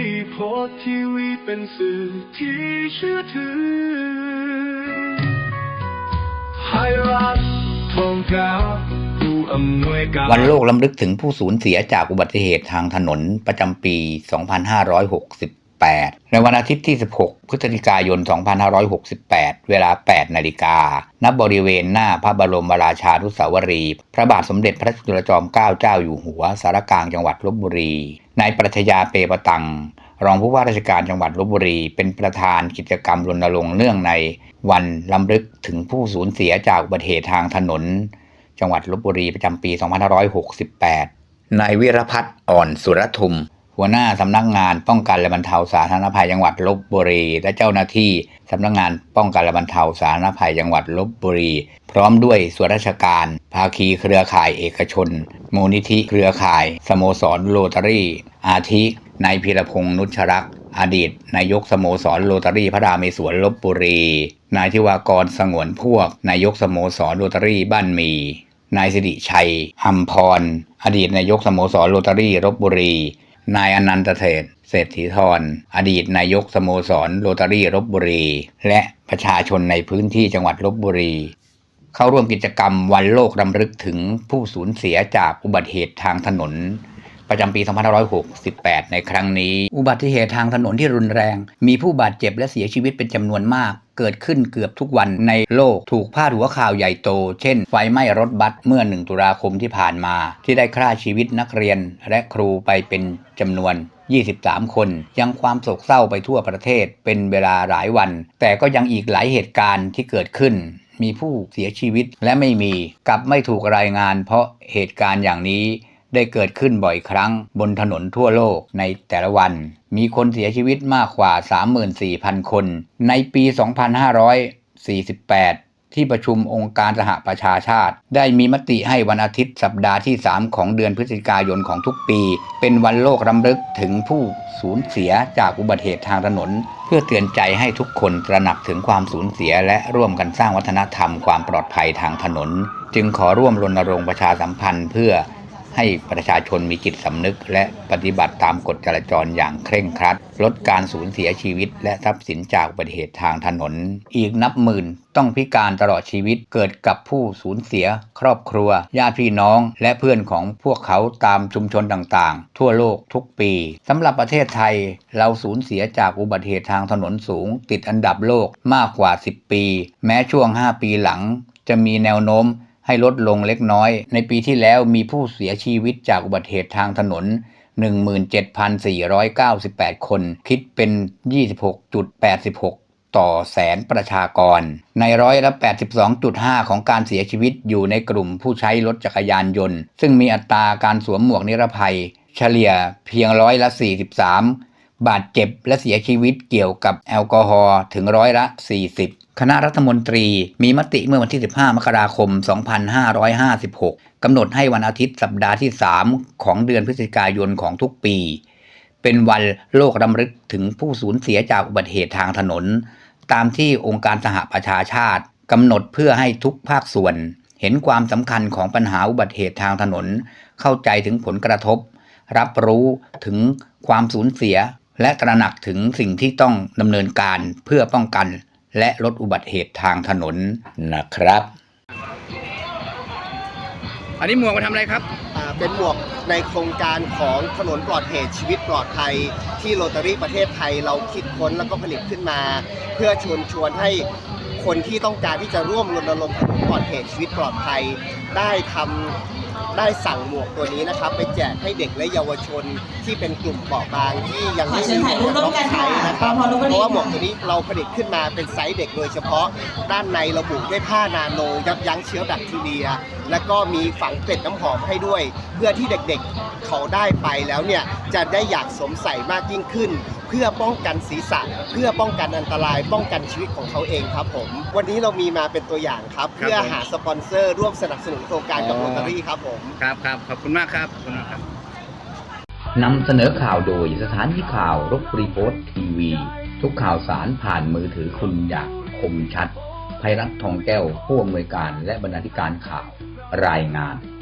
รีโพสทีวีเป็นสื่อที่เชื่อถือไทยรัฐทองกาผู้อำนวยการวันโลกล้ำลึกถึงผู้สูญเสียจากอุบัติเหตุทางถนนประจำปี 2 5 6 2568 ในวันอาทิตย์ที่ 16 พฤศจิกายน 2568 เวลา 8 นาฬิกา ณ บริเวณหน้าพระบรมราชานุสาวรีย์ พระบาทสมเด็จพระจุลจอมเกล้าเจ้าอยู่หัว สารกลางจังหวัดลบบุรี นายปรัชญาเปประตัง รองผู้ว่าราชการจังหวัดลบบุรี เป็นประธานกิจกรรมรณรงค์เนื่องใน วันล้ำลึกถึงผู้สูญเสียจากอุบัติเหตุทางถนน จังหวัดลบบุรีประจำปี 2568 นายวิรพัฒน์อ่อนสุรทุม หัวหน้าสำนักงานป้องกันและบรรเทาสาธารณภัยจังหวัดลบบุรี และเจ้าหน้าที่สำนักงานป้องกันและบรรเทาสาธารณภัยจังหวัดลบบุรี พร้อมด้วยส่วนราชการ ภาคีเครือข่ายเอกชน มูลนิธิเครือข่าย สโมสรโรตารี่ อาทินายพีรพงษ์นุชรักษ์อดีต นายกสโมสรโรตารี่พระรามสวนลบบุรี นายทิวากรสงวนพวก นายกสโมสรโรตารี่บ้านมี นายสิริชัยอัมพร อดีตนายกสโมสรโรตารี่ลบบุรี นายอนันตเศษเศรษฐีธรอดีตนายกสโมสรโรตารี่ลบบุรี และประชาชนในพื้นที่จังหวัดลบบุรี เข้าร่วมกิจกรรมวันโลกรำลึกถึงผู้สูญเสียจากอุบัติเหตุทางถนน ประจำปี 2568 ในครั้งนี้ อุบัติเหตุทางถนนที่รุนแรง มีผู้บาดเจ็บและเสียชีวิตเป็นจำนวนมากเกิดขึ้นเกือบทุกวันในโลกถูกพาดหัวข่าวใหญ่โต เช่น ไฟไหม้รถบัสเมื่อ 1 ตุลาคมที่ผ่านมา ที่ได้ฆ่าชีวิตนักเรียนและครูไปเป็นจำนวน 23 คน ยังความโศกเศร้าไปทั่วประเทศเป็นเวลาหลายวัน แต่ก็ยังอีกหลายเหตุการณ์ที่เกิดขึ้น มีผู้เสียชีวิตและไม่มี กลับไม่ถูกรายงาน เพราะเหตุการณ์อย่างนี้ ได้เกิดขึ้นบ่อยครั้งบนถนนทั่วโลกในแต่ละวัน มีคนเสียชีวิตมากกว่า 34,000 คน ในปี 2548ที่ประชุมองค์การสหประชาชาติ ได้มีมติให้วันอาทิตย์สัปดาห์ที่ 3 ของเดือนพฤศจิกายนของทุกปี เป็นวันโลกรำลึกถึงผู้สูญเสียจากอุบัติเหตุทางถนน เพื่อเตือนใจให้ทุกคนตระหนักถึงความสูญเสียและร่วมกันสร้างวัฒนธรรมความปลอดภัยทางถนน จึงขอร่วมรณรงค์ประชาสัมพันธ์เพื่อ ให้ประชาชนมีจิตสำนึก และปฏิบัติตามกฎจราจรอย่างเคร่งครัด ลดการสูญเสียชีวิต และทรัพย์สินจากอุบัติเหตุทางถนน อีกนับหมื่นต้องพิการตลอดชีวิตเกิดกับผู้สูญเสีย ครอบครัว ญาติพี่น้อง และเพื่อนของพวกเขาตามชุมชนต่างๆ ทั่วโลกทุกปีสำหรับประเทศไทย เราสูญเสียจากอุบัติเหตุทางถนนสูง ติดอันดับโลกมากกว่า 10 ปี แม้ช่วง 5 ปีหลัง จะมีแนวโน้ม ให้ลดลงเล็กน้อย ในปีที่แล้วมีผู้เสียชีวิตจากอุบัติเหตุทางถนน 17,498 คน คิดเป็น 26.86ต่อแสนประชากร ในร้อยละ82.5 ของการเสียชีวิตอยู่ในกลุ่มผู้ใช้รถจักรยานยนต์ ซึ่งมีอัตราการสวมหมวกนิรภัย เฉลี่ยเพียงร้อยละ 43 บาดเจ็บและเสียชีวิตเกี่ยวกับแอลกอฮอล์ถึงร้อยละ 40 คณะรัฐมนตรีมีมติเมื่อวันที่ 15 มกราคม 2556 กำหนดให้วันอาทิตย์สัปดาห์ที่ 3 ของเดือนพฤศจิกายนของทุกปี เป็นวันโลกรำลึกถึงผู้สูญเสียจากอุบัติเหตุทางถนน ตามที่องค์การสหประชาชาติกำหนดเพื่อให้ทุกภาคส่วน เห็นความสำคัญของปัญหาอุบัติเหตุทางถนน เข้าใจถึงผลกระทบ รับรู้ถึงความสูญเสีย และตระหนักถึงสิ่งที่ต้องดำเนินการเพื่อป้องกัน และลดอุบัติเหตุทางถนนนะครับ อันนี้หมวกมาทำอะไรครับ อ่าเป็นหมวกในโครงการของถนนปลอดเหตุชีวิตปลอดภัย ที่โรตารี่ประเทศไทยเราคิดค้นแล้วก็ผลิตขึ้นมา เพื่อชวนชวนให้คนที่ต้องการที่จะร่วมรณรงค์ถนนปลอดเหตุชีวิตปลอดภัย ได้ทำ ได้สั่งหมวกตัวนี้นะครับ ไปแจกให้เด็กและเยาวชนที่เป็นกลุ่มเปราะบางที่ยังไม่มีหมวกกันน็อกใช้นะครับเพราะว่าหมวกตัวนี้เราผลิตขึ้นมาเป็นไซส์เด็กโดยเฉพาะ ด้านในระบุด้วยผ้านาโนยับยั้งเชื้อแบคทีเรีย แล้วก็มีฝังเกล็ดน้ำหอมให้ด้วย เพื่อที่เด็กๆเขาได้ไปแล้วเนี่ยจะได้อยากสวมใส่มากยิ่งขึ้น เพื่อป้องกันศีรษะ เพื่อป้องกันอันตราย ป้องกันชีวิตของเขาเองครับผม วันนี้เรามีมาเป็นตัวอย่างครับครับเพื่อผมหาสปอนเซอร์ร่วมสนับสนุนโครงการกับอ๋โรอตารี่ครับผมครับครับขอบคุณมากครับขอบคุณมากครับนำเสนอข่าวโดยสถานีข่าวรบรีโพสต์ทีวี ทุกข่าวสารผ่านมือถือคุณอย่างคมชัดภัยรัฐทองแก้วผู้อำนวยการและบรรณาธิการข่าวรายงาน